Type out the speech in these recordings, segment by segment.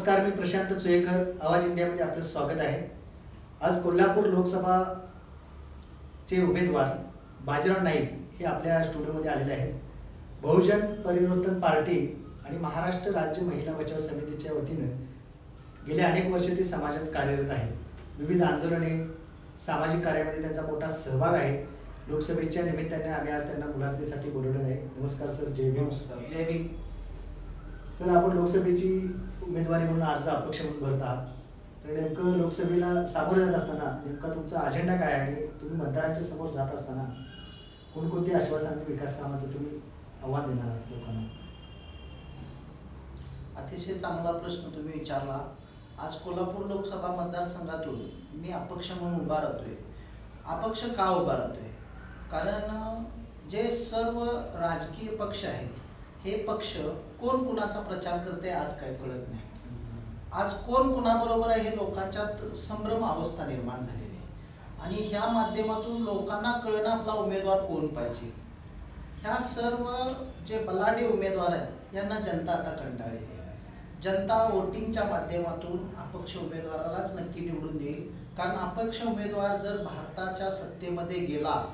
नमस्कार मी प्रशांत चुयेकर आवाज इंडियामध्ये आपलं स्वागत आहे. आज कोल्हापूर लोकसभा चे उमेदवार बाजीराव नाईक हे आपल्या स्टुडिओमध्ये आलेले आहेत. बहुजन परिवर्तन पार्टी आणि महाराष्ट्र राज्य महिला बचाव समितीच्या वतीनं गेल्या अनेक वर्ष ते समाजात कार्यरत आहे विविध आंदोलने सामाजिक कार्यामध्ये त्यांचा मोठा सहभाग आहे. लोकसभेच्या निमित्ताने आम्ही आज त्यांना मुलाखतीसाठी बोलवलं आहे. नमस्कार सर. जय भीम. जय भीम. सर आपण लोकसभेची उमेदवारी म्हणून अर्ज अपक्ष म्हणून भरत आहात तर नेमकं लोकसभेला सामोरं जात असताना नेमका तुमचा अजेंडा काय आहे? आणि तुम्ही मतदारांच्या समोर जात असताना कोणकोणती आश्वासन विकास कामाचं तुम्ही आव्हान देणार आहात लोकांना? अतिशय चांगला प्रश्न तुम्ही विचारला. आज कोल्हापूर लोकसभा मतदारसंघातून मी अपक्ष म्हणून उभा राहतोय. अपक्ष का उभा राहतोय? कारण जे सर्व राजकीय पक्ष आहेत हे पक्ष कोण कुणाचा प्रचार करते आज काय कळत नाही. आज कोण कुणाबरोबर आहे हे लोकांच्यात संभ्रम अवस्था निर्माण झालेली आहे. आणि ह्या माध्यमातून लोकांना कळणं आपला उमेदवार कोण पाहिजे? ह्या सर्व जे बलाढ्य उमेदवार आहेत यांना जनता आता कंटाळलेली आहे. जनता वोटिंगच्या माध्यमातून अपक्ष उमेदवारालाच नक्की निवडून देईल. कारण अपक्ष उमेदवार जर भारताच्या सत्तेमध्ये गेला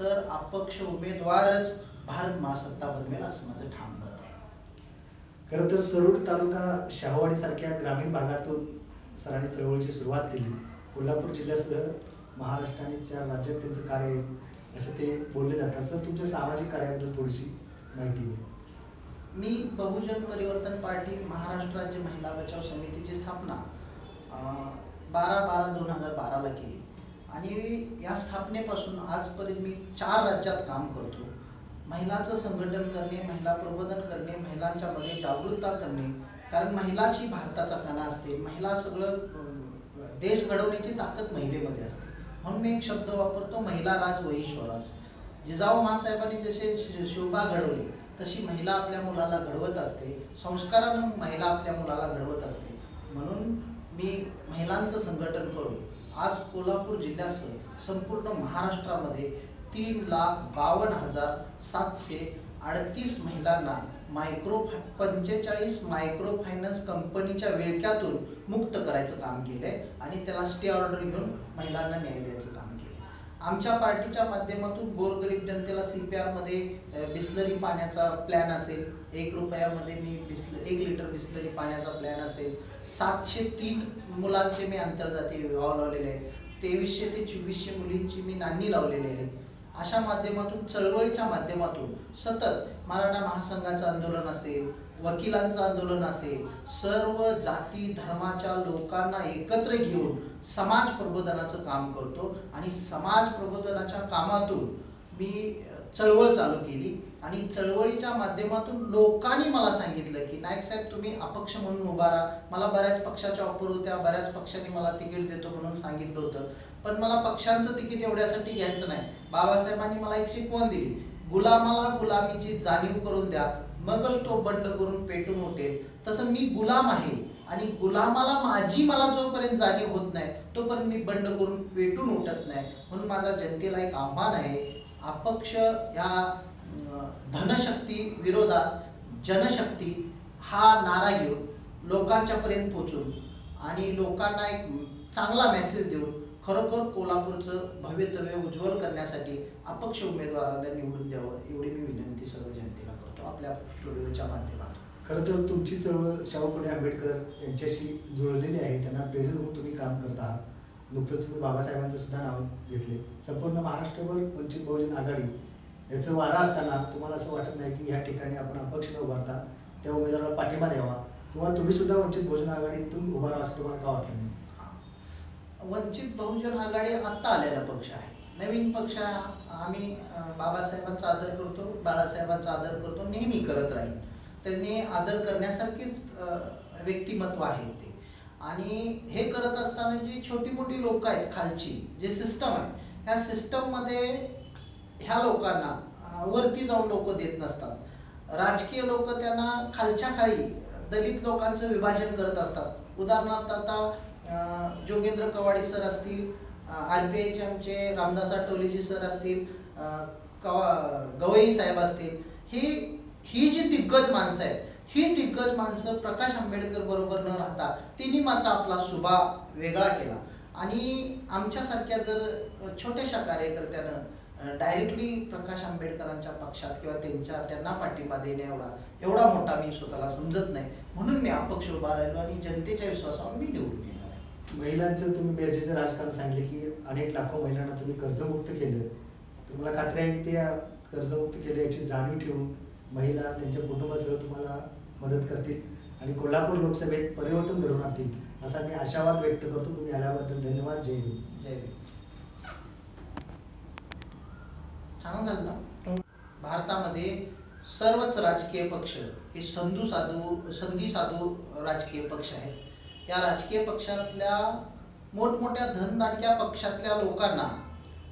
तर अपक्ष उमेदवारच भारत महासत्ता बनवेल असं माझं ठाम मत आहे. खरं तर सरूड तालुका शाहूवाडी सारख्या ग्रामीण भागातून सरांनी चळवळीची सुरुवात केली. कोल्हापूर जिल्ह्यासह महाराष्ट्र आणि चार राज्यात त्यांचं कार्य आहे असं ते बोलले जातात. सर तुमच्या सामाजिक कार्याबद्दल थोडीशी माहिती द्या. मी बहुजन परिवर्तन पार्टी महाराष्ट्र राज्य महिला बचाव समितीची स्थापना बारा बारा दोन हजार बाराला केली. आणि या स्थापनेपासून आजपर्यंत मी चार राज्यात काम करतो. महिलाचं संघटन करणे महिला प्रबोधन करणे महिलांच्या मध्ये जागरूकता करणे. कारण महिलाची भारताचा कणा असते. महिला सगळं देश घडवण्याची ताकद महिलेमध्ये असते. म्हणून मी एक शब्द वापरतो महिला राज वही स्वराज जिजाऊ मासाहेबांनी जसे शोभा घडवली तशी महिला आपल्या मुलाला घडवत असते. संस्कारानं महिला आपल्या मुलाला घडवत असते. म्हणून मी महिलांचं संघटन करून आज कोल्हापूर जिल्ह्यासह संपूर्ण महाराष्ट्रामध्ये तीन लाख बावन्न हजार सातशे अडतीस महिलांना मायक्रो पंचेचाळीस मायक्रो फायनान्स कंपनीच्या विळक्यातून मुक्त करायचं काम केलंय आणि त्याला स्टे ऑर्डर घेऊन महिलांना न्याय द्यायचं काम केलं आमच्या पार्टीच्या माध्यमातून गोरगरीब जनतेला सी पी आरमध्ये बिस्लरी पाण्याचा प्लॅन असेल एक रुपयामध्ये मी बिस्ल एक लिटर बिस्लरी पाण्याचा प्लॅन असेल सातशे तीन मुलांचे मी आंतरजातीय विवाह लावलेले आहेत तेवीसशे ते चोवीसशे मुलींची मी नांदी लावलेली आहेत. अशा माध्यमातून चळवळीच्या माध्यमातून सतत मराठा महासंघाचं आंदोलन असेल वकिलांचं आंदोलन असेल सर्व जाती धर्माच्या लोकांना एकत्र घेऊन समाज प्रबोधनाचं काम करतो. आणि समाज प्रबोधनाच्या कामातून मी चळवळ चालू केली. आणि चळवळीच्या माध्यमातून लोकांनी मला सांगितलं की नाईक साहेब तुम्ही अपक्ष म्हणून उभा राहा. मला बऱ्याच पक्षाच्या ऑफर होत्या. बऱ्याच पक्षांनी मला तिकीट देतो म्हणून सांगितलं होतं. पण मला पक्षांचं तिकीट एवढ्यासाठी घ्यायचं नाही. बाबासाहेबांनी मला एक शिकवण दिली. गुलामाला गुलामीची जाणीव करून द्या. मगच तो बंड करून पेटून उठेल. तसं मी गुलाम आहे. आणि गुलामाला माझी मला जोपर्यंत जाणीव होत नाही तोपर्यंत मी बंड करून पेटून उठत नाही. म्हणून माझा जनतेला एक आव्हान आहे अपक्ष या धनशक्ती विरोधात जनशक्ती हा नारा घेऊन लोकांच्या पर्यंत पोचून आणि लोकांना एक चांगला मेसेज देऊन खरोखर कोल्हापूरचं भवितव्य उज्ज्वल करण्यासाठी अपक्ष उमेदवाराला निवडून द्यावं एवढी मी विनंती सर्व जनतेला करतो आपल्या स्टुडिओच्या माध्यमातून. खरं तर तुमची चळवळ शाहू फुले आंबेडकर यांच्याशी जुळलेली आहे. त्यांना प्रेरित होऊन तुम्ही काम करत आहात. नुकतंच तुम्ही बाबासाहेबांचं सुद्धा नाव घेतले. संपूर्ण महाराष्ट्रभर वंचित बहुजन आघाडी याचं वारा असताना तुम्हाला असं वाटत नाही की या ठिकाणी आपण अपक्ष न उभारता त्या उमेदवाराला पाठिंबा द्यावा? किंवा तुम्ही सुद्धा वंचित बहुजन आघाडीतून उभा राहा असं तुम्हाला का वाटलं नाही? वंचित बहुजन आघाडी आत्ता आलेला पक्ष आहे. नवीन पक्ष आम्ही बाबासाहेबांचा आदर करतो बाळासाहेबांचा आदर करतो नेहमी करत राहील. त्यांनी आदर करण्यासारखीच व्यक्तिमत्व आहे ते. आणि हे करत असताना जी छोटी मोठी लोक आहेत खालची जे सिस्टम आहे ह्या सिस्टममध्ये ह्या लोकांना वरती जाऊन लोक देत नसतात. राजकीय लोक त्यांना खालच्या खाली दलित लोकांचं विभाजन करत असतात. उदाहरणार्थ आता जोगेंद्र कवाडी सर असतील आर पी आयचे आमचे रामदास आठवलेजी सर असतील कवा गवई साहेब असतील ही ही जी दिग्गज माणसं आहेत ही दिग्गज माणसं प्रकाश आंबेडकर बरोबर न राहता तिने मात्र आपला सुभा वेगळा केला. आणि आमच्यासारख्या जर छोट्याशा कार्यकर्त्यानं डायरेक्टली प्रकाश आंबेडकरांच्या पक्षात किंवा त्यांच्या त्यांना पाठिंबा देणे एवढा एवढा मोठा मी स्वतःला समजत नाही. म्हणून मी अपक्ष उभा राहिलो आणि जनतेच्या विश्वासावर मी निवडून येणार आहे. महिलांचं तुम्ही बेरजेचं राजकारण सांगितले की अनेक लाखो महिलांना तुम्ही कर्जमुक्त केलं. तुम्हाला खात्री आहे की ते कर्जमुक्त केले याची जाणीव ठेवून महिला त्यांच्या कुटुंबासह तुम्हाला मदत करतील. आणि कोल्हापूर लोकसभेत परिवर्तन घडवून आणतील असा मी आशावाद व्यक्त करतो. तुम्ही आल्याबद्दल धन्यवाद. जय हिंद. जय सांगून झालं ना? भारतामध्ये सर्वच राजकीय पक्ष हे संधू साधू संधी साधू राजकीय पक्ष आहेत. या राजकीय पक्षातल्या मोठमोठ्या धनदाटक्या पक्षातल्या लोकांना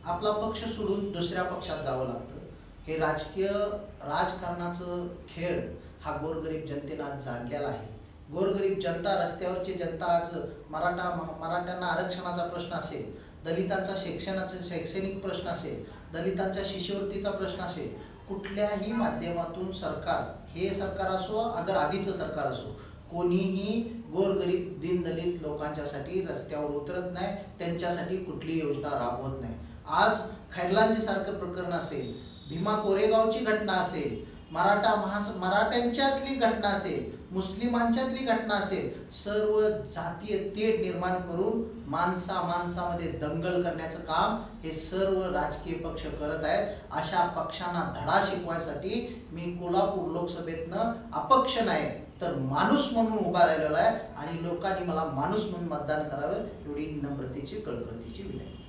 आपला पक्ष सोडून दुसऱ्या पक्षात जावं लागतं. हे राजकीय राजकारणाचं खेळ हा गोरगरीब जनतेनं आज जाणलेला आहे. गोरगरीब जनता रस्त्यावरची जनता आज मराठा मराठ्यांना आरक्षणाचा प्रश्न असेल दलितांचा शिक्षणाचा शैक्षणिक प्रश्न असेल दलितांच्या शिष्यवृत्तीचा प्रश्न असेल कुठल्याही माध्यमातून सरकार हे सरकार असो अगर आधीचं सरकार असो कोणीही गोरगरीब दीनदलित लोकांच्यासाठी रस्त्यावर उतरत नाही त्यांच्यासाठी कुठली योजना राबवत नाही. आज खैरलांचे सारखं प्रकरण असेल भीमा कोरेगावची घटना असेल मराठा महास मराठ्यांच्यातली घटना असेल मुस्लिमांच्यातली घटना असेल सर्व जातीय तेढ निर्माण करून माणसा माणसामध्ये दंगल करण्याचं काम हे सर्व राजकीय पक्ष करत आहेत. अशा पक्षांना धडा शिकवायसाठी मी कोल्हापूर लोकसभेतनं अपक्ष नाही तर माणूस म्हणून उभा राहिलेला आहे आणि लोकांनी मला माणूस म्हणून मतदान करावं एवढी नम्रतेची कळकळतीची विनंती.